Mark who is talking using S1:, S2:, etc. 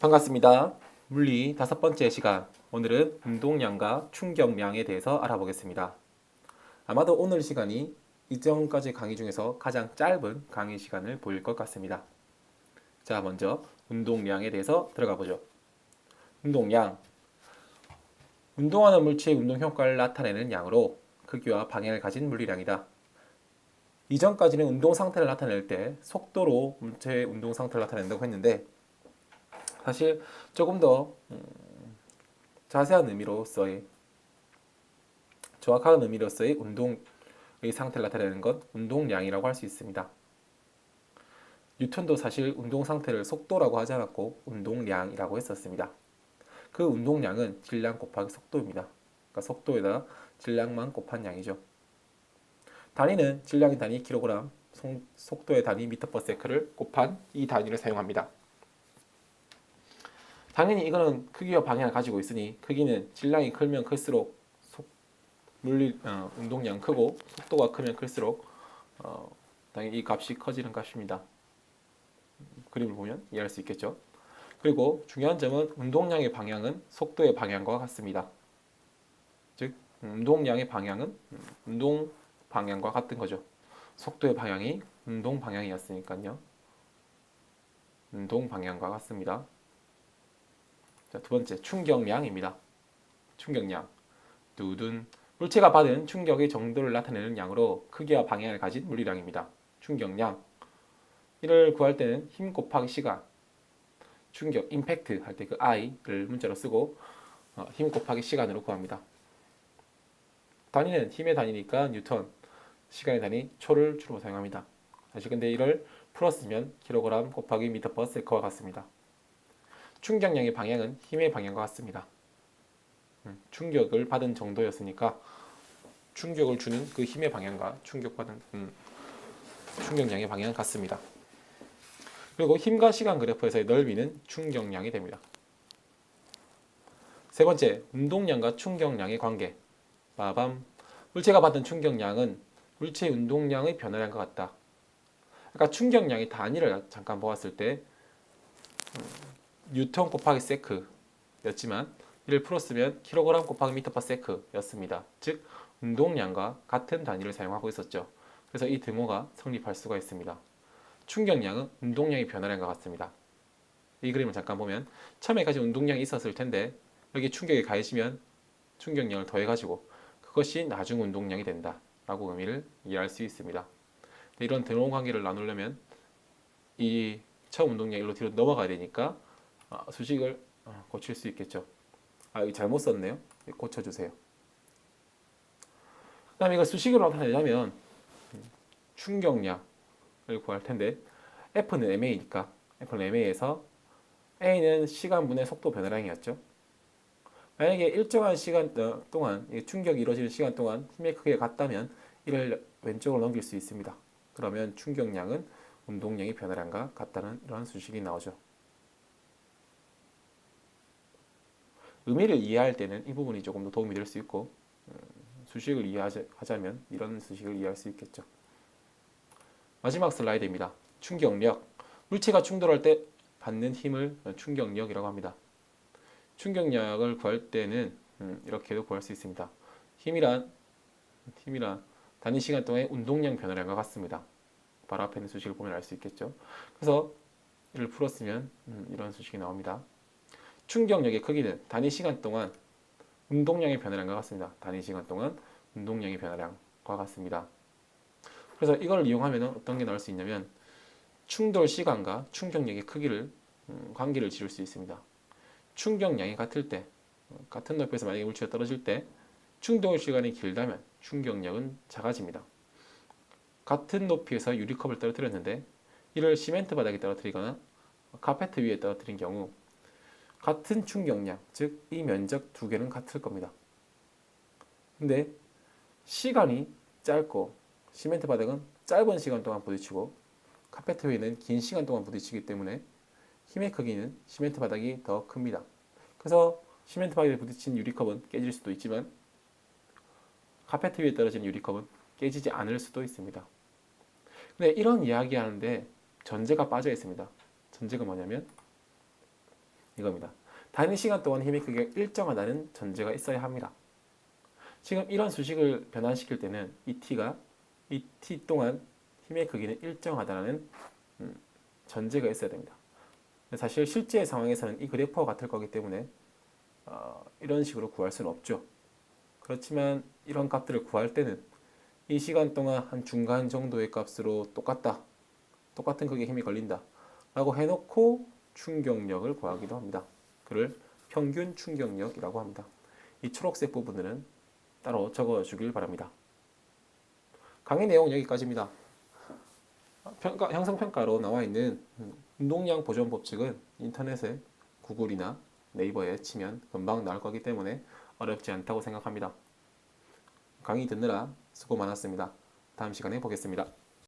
S1: 반갑습니다. 물리 다섯 번째 시간. 오늘은 운동량과 충격량에 대해서 알아보겠습니다. 아마도 오늘 시간이 이전까지 강의 중에서 가장 짧은 강의 시간을 보일 것 같습니다. 자, 먼저 운동량에 대해서 들어가 보죠. 운동량. 운동하는 물체의 운동 효과를 나타내는 양으로 크기와 방향을 가진 물리량이다. 이전까지는 운동 상태를 나타낼 때 속도로 물체의 운동 상태를 나타낸다고 했는데 사실 조금 더 음, 자세한 의미로서의 정확한 의미로서의 운동의 상태를 나타내는 것 운동량이라고 할 수 있습니다. 뉴턴도 사실 운동 상태를 속도라고 하지 않았고 운동량이라고 했었습니다. 그 운동량은 질량 곱하기 속도입니다. 그러니까 속도에다 질량만 곱한 양이죠. 단위는 질량의 단위 속- 속도의 단위 미터 퍼 세크를 곱한 이 단위를 사용합니다. 당연히 이거는 크기와 방향을 가지고 있으니 크기는 질량이 크면 클수록 속, 물리 어, 운동량 크고 속도가 크면 클수록 어, 당연히 이 값이 커지는 값입니다. 그림을 보면 이해할 수 있겠죠. 그리고 중요한 점은 운동량의 방향은 속도의 방향과 같습니다. 즉 운동량의 방향은 음, 운동 방향과 같은 거죠. 속도의 방향이 운동 방향이었으니까요. 운동 방향과 같습니다. 자, 두 번째 충격량입니다. 충격량. 두둔 물체가 받은 충격의 정도를 나타내는 양으로 크기와 방향을 가진 물리량입니다. 충격량. 이를 구할 때는 힘 곱하기 시간. 충격, 임팩트 할 때 그 I를 문자로 쓰고 어, 힘 곱하기 시간으로 구합니다. 단위는 힘의 단위니까 뉴턴, 시간의 단위 초를 주로 사용합니다. 사실 근데 이를 풀었으면 킬로그램 곱하기 미터 퍼 세커와 같습니다. 충격량의 방향은 힘의 방향과 같습니다. 음, 충격을 받은 정도였으니까 충격을 주는 그 힘의 방향과 충격받은 음, 충격량의 방향은 같습니다. 그리고 힘과 시간 그래프에서의 넓이는 충격량이 됩니다. 세 번째, 운동량과 충격량의 관계. 빠밤. 물체가 받은 충격량은 물체의 운동량의 변화량과 같다. 그러니까 충격량의 단위를 잠깐 보았을 때 뉴턴 곱하기 세크였지만 이를 풀었으면 킬로그램 곱하기 미터 퍼 세크였습니다. 즉 운동량과 같은 단위를 사용하고 있었죠. 그래서 이 등호가 성립할 수가 있습니다. 충격량은 운동량의 변화량과 같습니다. 이 그림을 잠깐 보면 처음에 가진 운동량이 있었을 텐데 여기 충격이 가해지면 충격량을 더해가지고 그것이 나중 운동량이 된다 라고 의미를 이해할 수 있습니다. 이런 등호 관계를 나누려면 이 처음 운동량 일로 뒤로 넘어가야 되니까 아, 수식을 어, 고칠 수 있겠죠. 아, 이거 잘못 썼네요. 고쳐주세요. 그 다음에 이걸 수식으로 나타내려면 음, 충격량을 구할 텐데 F는 ma니까 F는 ma에서 a는 시간분의 속도 변화량이었죠. 만약에 일정한 시간 어, 동안 이 충격이 이루어지는 시간 동안 힘의 크기가 같다면 이를 왼쪽으로 넘길 수 있습니다. 그러면 충격량은 운동량의 변화량과 같다는 이러한 수식이 나오죠. 의미를 이해할 때는 이 부분이 조금 더 도움이 될 수 있고 음, 수식을 이해하자면 이런 수식을 이해할 수 있겠죠. 마지막 슬라이드입니다. 충격력. 물체가 충돌할 때 받는 힘을 충격력이라고 합니다. 충격력을 구할 때는 음, 이렇게도 구할 수 있습니다. 힘이란 힘이란 단위 시간 동안의 운동량 변화량과 같습니다. 바로 앞에 있는 수식을 보면 알 수 있겠죠. 그래서 이를 풀었으면 음, 이런 수식이 나옵니다. 충격력의 크기는 단위 시간 동안 운동량의 변화량과 같습니다. 단위 시간 동안 운동량의 변화량과 같습니다. 그래서 이걸 이용하면 어떤 게 나올 수 있냐면 충돌 시간과 충격력의 크기를 음, 관계를 지을 수 있습니다. 충격량이 같을 때 어, 같은 높이에서 만약에 물체가 떨어질 때 충돌 시간이 길다면 충격력은 작아집니다. 같은 높이에서 유리컵을 떨어뜨렸는데 이를 시멘트 바닥에 떨어뜨리거나 카페트 위에 떨어뜨린 경우 같은 충격량, 즉 이 면적 두 개는 같을 겁니다. 근데 시간이 짧고 시멘트 바닥은 짧은 시간 동안 부딪히고 카페트 위에는 긴 시간 동안 부딪히기 때문에 힘의 크기는 시멘트 바닥이 더 큽니다. 그래서 시멘트 바닥에 부딪힌 유리컵은 깨질 수도 있지만 카페트 위에 떨어진 유리컵은 깨지지 않을 수도 있습니다. 근데 이런 이야기 하는데 전제가 빠져 있습니다. 전제가 뭐냐면 이겁니다. 다른 시간 동안 힘의 크기가 일정하다는 전제가 있어야 합니다. 지금 이런 수식을 변환시킬 때는 이 t가 이 t 동안 힘의 크기는 일정하다는 음, 전제가 있어야 됩니다. 사실 실제 상황에서는 이 그래프와 같을 거기 때문에 어, 이런 식으로 구할 수는 없죠. 그렇지만 이런 값들을 구할 때는 이 시간 동안 한 중간 정도의 값으로 똑같다. 똑같은 크기의 힘이 걸린다. 라고 해놓고 충격력을 구하기도 합니다. 그를 평균 충격력이라고 합니다. 이 초록색 부분들은 따로 적어 주길 바랍니다. 강의 내용 여기까지입니다. 평가, 형성평가로 나와 있는 운동량 보존 법칙은 인터넷에 구글이나 네이버에 치면 금방 나올 거기 때문에 어렵지 않다고 생각합니다. 강의 듣느라 수고 많았습니다. 다음 시간에 보겠습니다.